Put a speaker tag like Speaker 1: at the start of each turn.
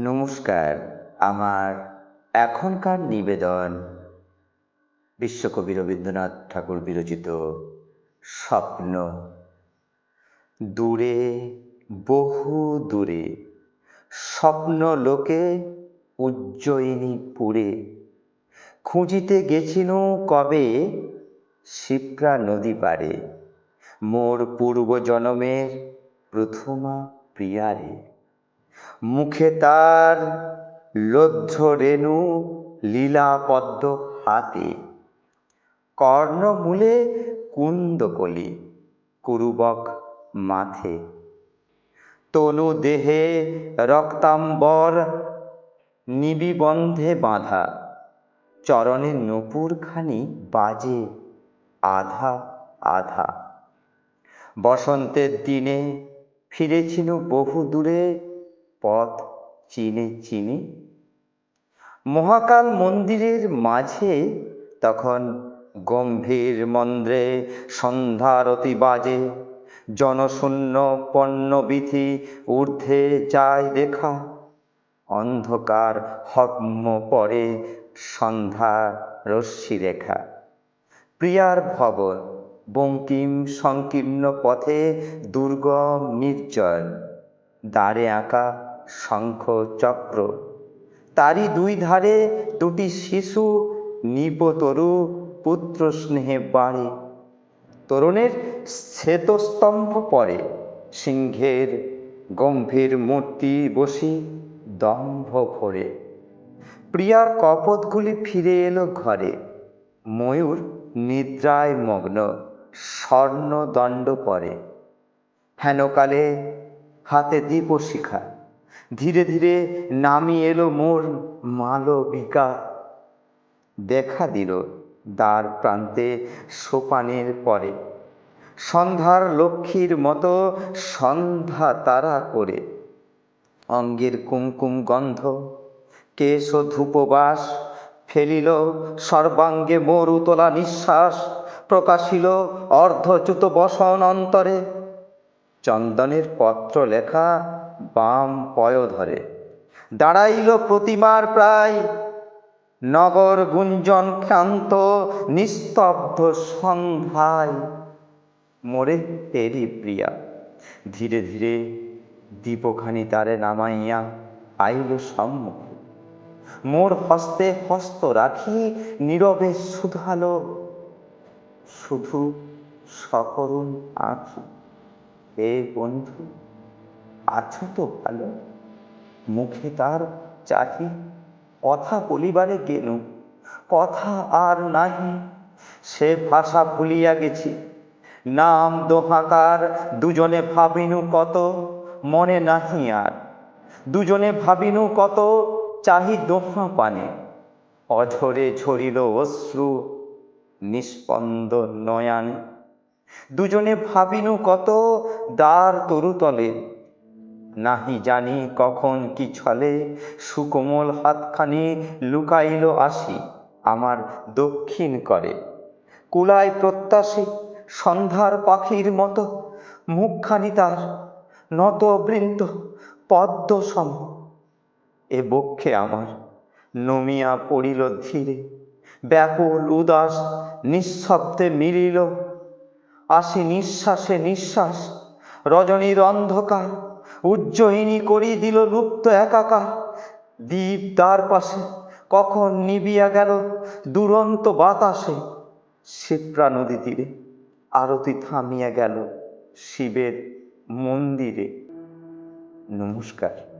Speaker 1: নমস্কার, আমার এখনকার নিবেদন বিশ্বকবি রবীন্দ্রনাথ ঠাকুর বিরচিত স্বপ্ন। দূরে, বহু দূরে, স্বপ্ন লোকে উজ্জয়িনী পুরে। খুঁজিতে গেছিনু কবে? শিপ্রা নদী পারে মোর পূর্ব জনমের প্রথমা প্রিয়ারে। মুখে তার লব্ধ রেণু লীলা পদ্ম হাতে। কর্ণমূলে কুন্দকলি কুরুবক মাথে। তনু দেহে রক্তাম্বর নিবিবন্ধে বাঁধা। চরণে নূপুরখানি বাজে আধা আধা। বসন্তের দিনে ফিরেছিনু বহু দূরে পথ, চিনে চিনে। মহাকাল মন্দিরের মাঝে তখন গম্ভীর মন্দ্রে সন্ধ্যারতি বাজে। জনশূন্য পণ্যবিধি ঊর্ধ্বে যায় দেখা। অন্ধকার হগ্ম পরে সন্ধ্যা রশ্মি রেখা। প্রিয়ার ভবন, বঙ্কিম সংকীর্ণ পথে দুর্গম নির্জন। দ্বারে আঁকা শঙ্খ চক্র। তারই দুই ধারে দুটি শিশু নিপতরু পুত্র স্নেহে বাড়ে। তরুণের শ্বেতস্তম্ভ পরে সিংহের গম্ভীর মূর্তি বসি দম্ভ ভরে। প্রিয়ার কপতগুলি ফিরে এলো ঘরে। ময়ূর নিদ্রায় মগ্ন, স্বর্ণদণ্ড পরে। হেনকালে হাতে দীপশিখা। ধীরে ধীরে নামি এলো মোর মালবিকা। দেখা দিল দ্বার প্রান্তে সোপানের পরে। সন্ধ্যার লক্ষ্মীর মতো সন্ধ্যা তারা করে। অঙ্গের কুমকুম গন্ধ, কেশ ধূপবাস ফেলিল, সর্বাঙ্গে মোর উতলা নিঃশ্বাস প্রকাশিল অর্ধচ্যুত বসন অন্তরে। চন্দনের পত্র লেখা বাম পয় ধরে। দাঁড়াইল প্রতিমার প্রায়। নগর গুঞ্জন ক্ষান্ত নিস্তব্ধ সন্ধ্যায়। মোরে তেরি প্রিয়া। ধীরে ধীরে দীপখানি তারে নামাইয়া আইল সম্মুখ। মোর হস্তে হস্ত রাখি নীরবে শুধালো। শুধু সকরুণ আঁখি। হে বন্ধু আছো তো ভালো? মুখে তার চাহি কথা বলিবারে গেলু। কথা আর নাহি, সে ভাষা ভুলিয়া গেছি। নাম দোহাকার, দুজনে ভাবিনু কত, মনে নাহি আর। দুজনে ভাবিনু কত, চাহি দোহা পানে। অঝরে ঝরিল অশ্রু, নিষ্পন্দ নয়ানে। দুজনে ভাবিনু কত, দ্বার তরুতলে। নাহি জানি কখন কি ছলে সুকোমল হাতখানি লুকাইল আসি, আমার দক্ষিণ করে। কুলায় প্রত্যাশী, সন্ধ্যার পাখির মতো, মুখখানি তার নত বৃন্ত পদ্ম সম এ বক্ষে আমার নমিয়া পড়িল ধীরে, ব্যাকুল উদাস নিঃশব্দে মিলিল। আসি নিঃশ্বাসে নিঃশ্বাস, রজনীর অন্ধকার উজ্জয়িনী করি দিল লুপ্ত একাকার। দ্বীপ তার পাশে, কখন নিবিয়া গেল দুরন্ত বাতাসে। শিপ্রা নদী তীরে আরতি থামিয়া গেল শিবের মন্দিরে। নমস্কার।